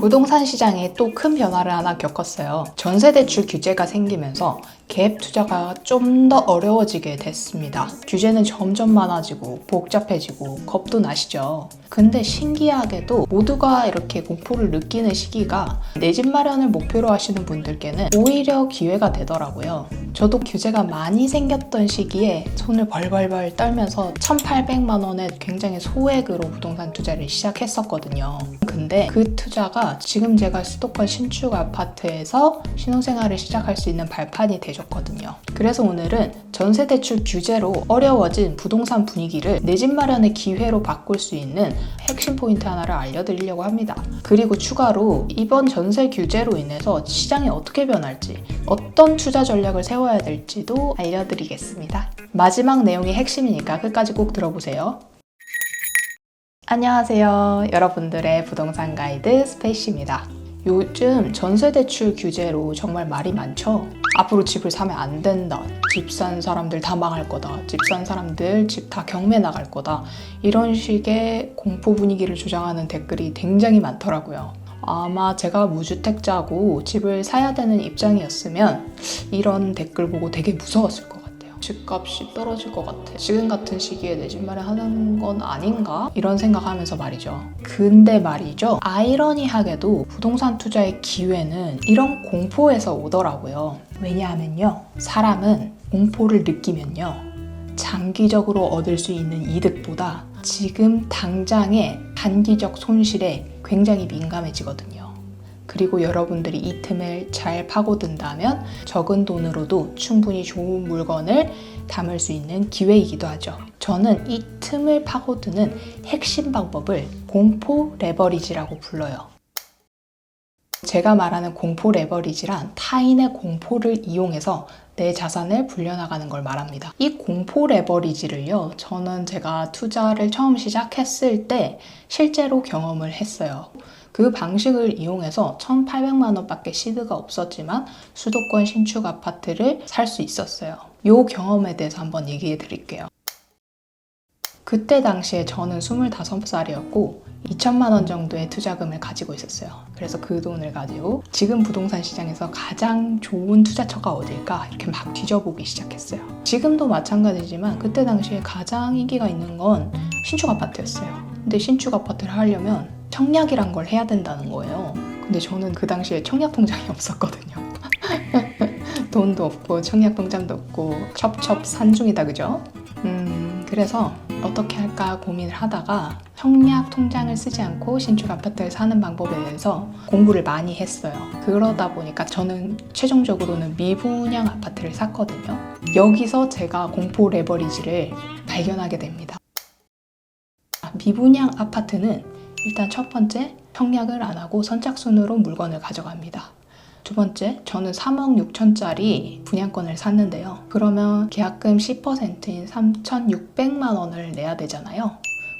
부동산 시장에 또 큰 변화를 하나 겪었어요. 전세 대출 규제가 생기면서 갭 투자가 좀 더 어려워지게 됐습니다. 규제는 점점 많아지고 복잡해지고 겁도 나시죠. 근데 신기하게도 모두가 이렇게 공포를 느끼는 시기가 내 집 마련을 목표로 하시는 분들께는 오히려 기회가 되더라고요. 저도 규제가 많이 생겼던 시기에 손을 벌벌벌 떨면서 1,800만 원의 굉장히 소액으로 부동산 투자를 시작했었거든요. 근데 그 투자가 지금 제가 수도권 신축 아파트에서 신혼생활을 시작할 수 있는 발판이 되 셨거든요. 그래서 오늘은 전세대출 규제로 어려워진 부동산 분위기를 내 집 마련의 기회로 바꿀 수 있는 핵심 포인트 하나를 알려드리려고 합니다. 그리고 추가로 이번 전세 규제로 인해서 시장이 어떻게 변할지, 어떤 투자 전략을 세워야 될지도 알려드리겠습니다. 마지막 내용이 핵심이니까 끝까지 꼭 들어보세요. 안녕하세요. 여러분들의 부동산 가이드 스페이시입니다. 요즘 전세대출 규제로 정말 말이 많죠? 앞으로 집을 사면 안 된다. 집 산 사람들 다 망할 거다. 집 산 사람들 집 다 경매 나갈 거다. 이런 식의 공포 분위기를 조장하는 댓글이 굉장히 많더라고요. 아마 제가 무주택자고 집을 사야 되는 입장이었으면 이런 댓글 보고 되게 무서웠을 것 같아요. 집값이 떨어질 것 같아. 지금 같은 시기에 내 집 마련 하는 건 아닌가? 이런 생각하면서 말이죠. 근데 말이죠. 아이러니하게도 부동산 투자의 기회는 이런 공포에서 오더라고요. 왜냐하면요. 사람은 공포를 느끼면요. 장기적으로 얻을 수 있는 이득보다 지금 당장의 단기적 손실에 굉장히 민감해지거든요. 그리고 여러분들이 이 틈을 잘 파고든다면 적은 돈으로도 충분히 좋은 물건을 담을 수 있는 기회이기도 하죠. 저는 이 틈을 파고드는 핵심 방법을 공포 레버리지라고 불러요. 제가 말하는 공포 레버리지란 타인의 공포를 이용해서 내 자산을 불려나가는 걸 말합니다. 이 공포 레버리지를요, 저는 제가 투자를 처음 시작했을 때 실제로 경험을 했어요. 그 방식을 이용해서 1,800만 원밖에 시드가 없었지만 수도권 신축 아파트를 살 수 있었어요. 이 경험에 대해서 한번 얘기해 드릴게요. 그때 당시에 저는 25살이었고 2천만 원 정도의 투자금을 가지고 있었어요. 그래서 그 돈을 가지고 지금 부동산 시장에서 가장 좋은 투자처가 어딜까 이렇게 막 뒤져보기 시작했어요. 지금도 마찬가지지만 그때 당시에 가장 인기가 있는 건 신축 아파트였어요. 근데 신축 아파트를 하려면 청약이란 걸 해야 된다는 거예요. 근데 저는 그 당시에 청약 통장이 없었거든요. 돈도 없고 청약 통장도 없고 첩첩 산중이다 그죠? 음 그래서 어떻게 할까 고민을 하다가 청약 통장을 쓰지 않고 신축 아파트를 사는 방법에 대해서 공부를 많이 했어요. 그러다 보니까 저는 최종적으로는 미분양 아파트를 샀거든요. 여기서 제가 공포 레버리지를 발견하게 됩니다. 미분양 아파트는 일단 첫 번째 청약을 안 하고 선착순으로 물건을 가져갑니다. 두 번째, 저는 3억 6천짜리 분양권을 샀는데요. 그러면 계약금 10%인 3,600만 원을 내야 되잖아요.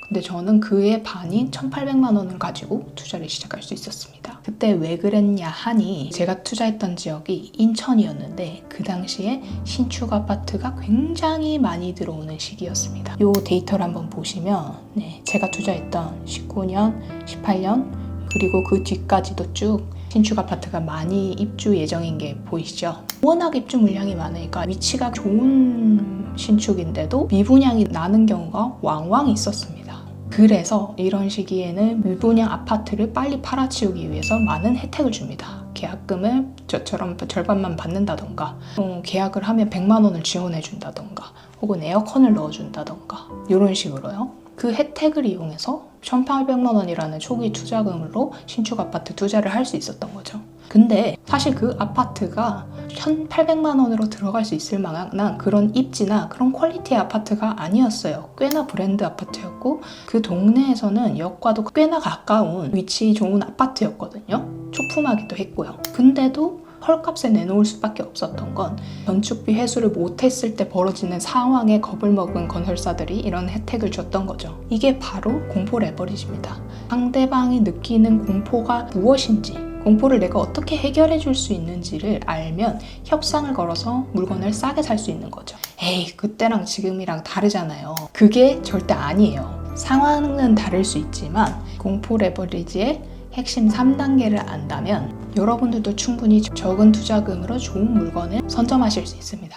근데 저는 그의 반인 1,800만 원을 가지고 투자를 시작할 수 있었습니다. 그때 왜 그랬냐 하니 제가 투자했던 지역이 인천이었는데 그 당시에 신축 아파트가 굉장히 많이 들어오는 시기였습니다. 이 데이터를 한번 보시면 네, 제가 투자했던 19년, 18년 그리고 그 뒤까지도 쭉 신축 아파트가 많이 입주 예정인 게 보이시죠? 워낙 입주 물량이 많으니까 위치가 좋은 신축인데도 미분양이 나는 경우가 왕왕 있었습니다. 그래서 이런 시기에는 미분양 아파트를 빨리 팔아치우기 위해서 많은 혜택을 줍니다. 계약금을 저처럼 절반만 받는다던가, 어, 계약을 하면 100만 원을 지원해 준다던가, 혹은 에어컨을 넣어준다던가, 이런 식으로요. 그 혜택을 이용해서 1,800만 원이라는 초기 투자금으로 신축 아파트 투자를 할 수 있었던 거죠. 근데 사실 그 아파트가 1,800만 원으로 들어갈 수 있을 만한 그런 입지나 그런 퀄리티의 아파트가 아니었어요. 꽤나 브랜드 아파트였고 그 동네에서는 역과도 꽤나 가까운 위치 좋은 아파트였거든요. 초품하기도 했고요. 근데도 헐값에 내놓을 수밖에 없었던 건 건축비 회수를 못했을 때 벌어지는 상황에 겁을 먹은 건설사들이 이런 혜택을 줬던 거죠. 이게 바로 공포 레버리지입니다. 상대방이 느끼는 공포가 무엇인지 공포를 내가 어떻게 해결해 줄 수 있는지를 알면 협상을 걸어서 물건을 싸게 살 수 있는 거죠. 에이, 그때랑 지금이랑 다르잖아요. 그게 절대 아니에요. 상황은 다를 수 있지만 공포 레버리지의 핵심 3단계를 안다면 여러분들도 충분히 적은 투자금으로 좋은 물건을 선점하실 수 있습니다.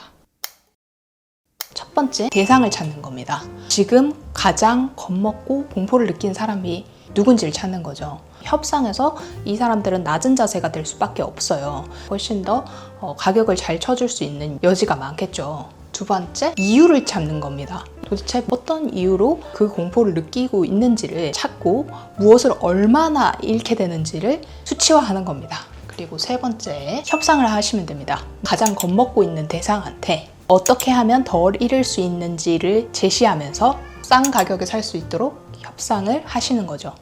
첫 번째, 대상을 찾는 겁니다. 지금 가장 겁먹고 공포를 느낀 사람이 누군지를 찾는 거죠. 협상에서 이 사람들은 낮은 자세가 될 수밖에 없어요. 훨씬 더 어, 가격을 잘 쳐줄 수 있는 여지가 많겠죠. 두 번째, 이유를 찾는 겁니다. 도대체 어떤 이유로 그 공포를 느끼고 있는지를 찾고 무엇을 얼마나 잃게 되는지를 수치화하는 겁니다. 그리고 세 번째, 협상을 하시면 됩니다. 가장 겁먹고 있는 대상한테 어떻게 하면 덜 잃을 수 있는지를 제시하면서 싼 가격에 살 수 있도록 협상을 하시는 거죠.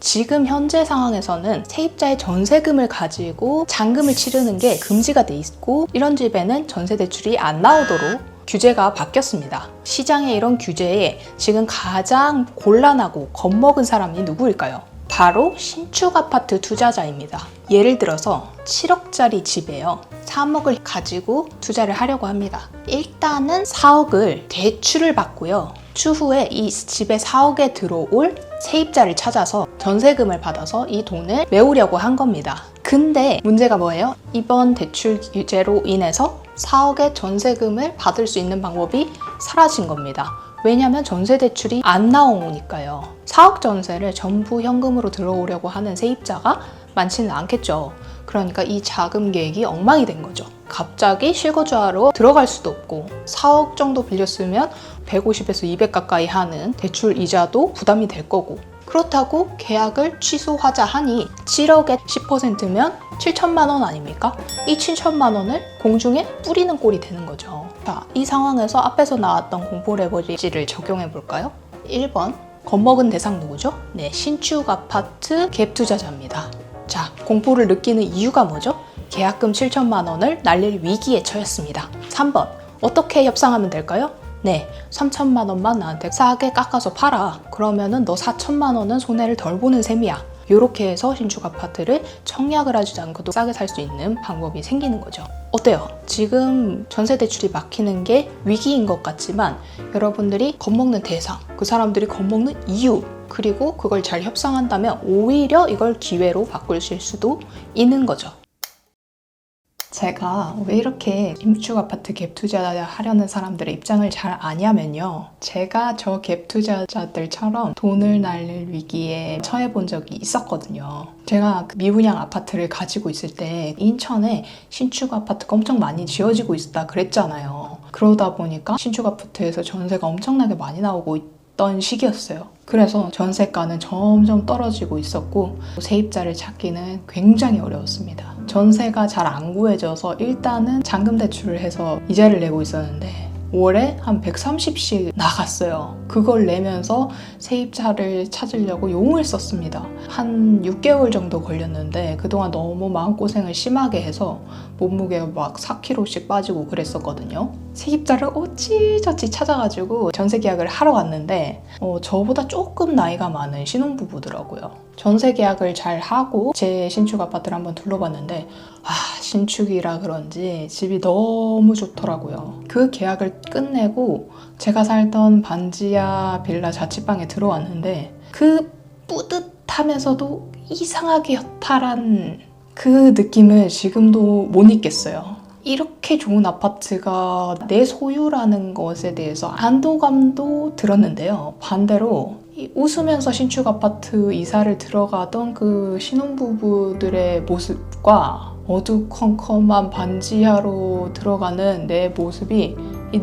지금 현재 상황에서는 세입자의 전세금을 가지고 잔금을 치르는 게 금지가 돼 있고 이런 집에는 전세 대출이 안 나오도록 규제가 바뀌었습니다. 시장의 이런 규제에 지금 가장 곤란하고 겁먹은 사람이 누구일까요? 바로 신축 아파트 투자자입니다. 예를 들어서 7억짜리 집에요. 3억을 가지고 투자를 하려고 합니다. 일단은 4억을 대출을 받고요. 추후에 이 집에 4억에 들어올 세입자를 찾아서 전세금을 받아서 이 돈을 메우려고 한 겁니다. 근데 문제가 뭐예요? 이번 대출 규제로 인해서 4억의 전세금을 받을 수 있는 방법이 사라진 겁니다. 왜냐하면 전세 대출이 안 나오니까요. 4억 전세를 전부 현금으로 들어오려고 하는 세입자가 많지는 않겠죠. 그러니까 이 자금 계획이 엉망이 된 거죠. 갑자기 실거주하러 들어갈 수도 없고 4억 정도 빌렸으면 150에서 200 가까이 하는 대출 이자도 부담이 될 거고 그렇다고 계약을 취소하자 하니 7억에 10%면 7천만 원 아닙니까? 이 7천만 원을 공중에 뿌리는 꼴이 되는 거죠. 자, 이 상황에서 앞에서 나왔던 공포 레버리지를 적용해 볼까요? 1번 겁먹은 대상 누구죠? 네, 신축 아파트 갭 투자자입니다. 자, 공포를 느끼는 이유가 뭐죠? 계약금 7천만 원을 날릴 위기에 처했습니다. 3번 어떻게 협상하면 될까요? 네, 3천만 원만 나한테 싸게 깎아서 팔아. 그러면은 너 4천만 원은 손해를 덜 보는 셈이야. 이렇게 해서 신축 아파트를 청약을 하지 않고도 싸게 살 수 있는 방법이 생기는 거죠. 어때요? 지금 전세 대출이 막히는 게 위기인 것 같지만 여러분들이 겁먹는 대상, 그 사람들이 겁먹는 이유, 그리고 그걸 잘 협상한다면 오히려 이걸 기회로 바꾸실 수도 있는 거죠. 제가 왜 이렇게 임축 아파트 갭 투자를 하려는 사람들의 입장을 잘 아냐면요. 제가 저 갭 투자자들처럼 돈을 날릴 위기에 처해 본 적이 있었거든요. 제가 그 미분양 아파트를 가지고 있을 때 인천에 신축 아파트가 엄청 많이 지어지고 있다 그랬잖아요. 그러다 보니까 신축 아파트에서 전세가 엄청나게 많이 나오고 있 던 시기였어요. 그래서 전세가는 점점 떨어지고 있었고 세입자를 찾기는 굉장히 어려웠습니다. 전세가 잘 안 구해져서 일단은 잔금 대출을 해서 이자를 내고 있었는데 월에 한 130씩 나갔어요. 그걸 내면서 세입자를 찾으려고 용을 썼습니다. 한 6개월 정도 걸렸는데 그동안 너무 마음고생을 심하게 해서 몸무게가 막 4kg씩 빠지고 그랬었거든요. 세입자를 어찌저찌 찾아가지고 전세 계약을 하러 갔는데 어, 저보다 조금 나이가 많은 신혼부부더라고요. 전세 계약을 잘 하고 제 신축 아파트를 한번 둘러봤는데 아 신축이라 그런지 집이 너무 좋더라고요. 그 계약을 끝내고 제가 살던 반지하 빌라 자취방에 들어왔는데 그 뿌듯하면서도 이상하게 여탈한 그 느낌을 지금도 못 잊겠어요. 이렇게 좋은 아파트가 내 소유라는 것에 대해서 안도감도 들었는데요. 반대로 웃으면서 신축 아파트 이사를 들어가던 그 신혼부부들의 모습과 어두컴컴한 반지하로 들어가는 내 모습이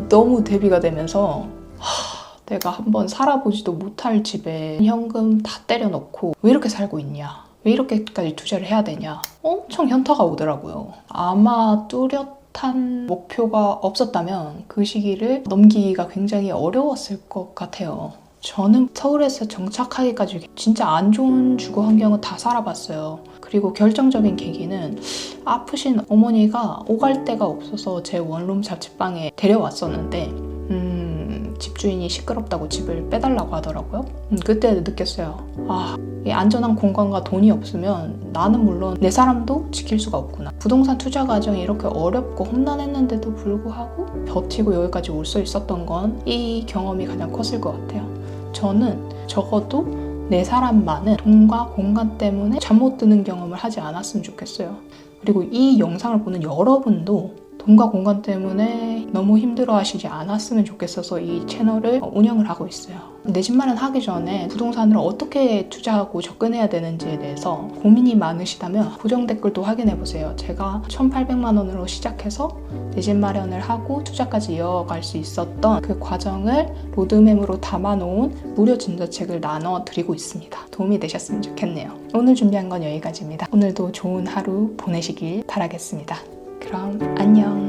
너무 대비가 되면서 하, 내가 한번 살아보지도 못할 집에 현금 다 때려넣고 왜 이렇게 살고 있냐? 왜 이렇게까지 투자를 해야 되냐? 엄청 현타가 오더라고요. 아마 뚜렷한 목표가 없었다면 그 시기를 넘기기가 굉장히 어려웠을 것 같아요 저는 서울에서 정착하기까지 진짜 안 좋은 주거 환경을 다 살아봤어요. 그리고 결정적인 계기는 아프신 어머니가 오갈 데가 없어서 제 원룸 자취방에 데려왔었는데 음, 집주인이 시끄럽다고 집을 빼달라고 하더라고요. 음, 그때 느꼈어요. 아, 이 안전한 공간과 돈이 없으면 나는 물론 내 사람도 지킬 수가 없구나. 부동산 투자 과정이 이렇게 어렵고 험난했는데도 불구하고 버티고 여기까지 올 수 있었던 건 이 경험이 가장 컸을 것 같아요. 저는 적어도 내 사람만은 돈과 공간 때문에 잠 못 드는 경험을 하지 않았으면 좋겠어요. 그리고 이 영상을 보는 여러분도 돈과 공간 때문에 너무 힘들어 하시지 않았으면 좋겠어서 이 채널을 운영을 하고 있어요. 내 집 마련 하기 전에 부동산을 어떻게 투자하고 접근해야 되는지에 대해서 고민이 많으시다면 고정 댓글도 확인해 보세요. 제가 1,800만 원으로 시작해서 내 집 마련을 하고 투자까지 이어갈 수 있었던 그 과정을 로드맵으로 담아놓은 무료 진저책을 나눠 드리고 있습니다. 도움이 되셨으면 좋겠네요. 오늘 준비한 건 여기까지입니다. 오늘도 좋은 하루 보내시길 바라겠습니다. 그럼 안녕.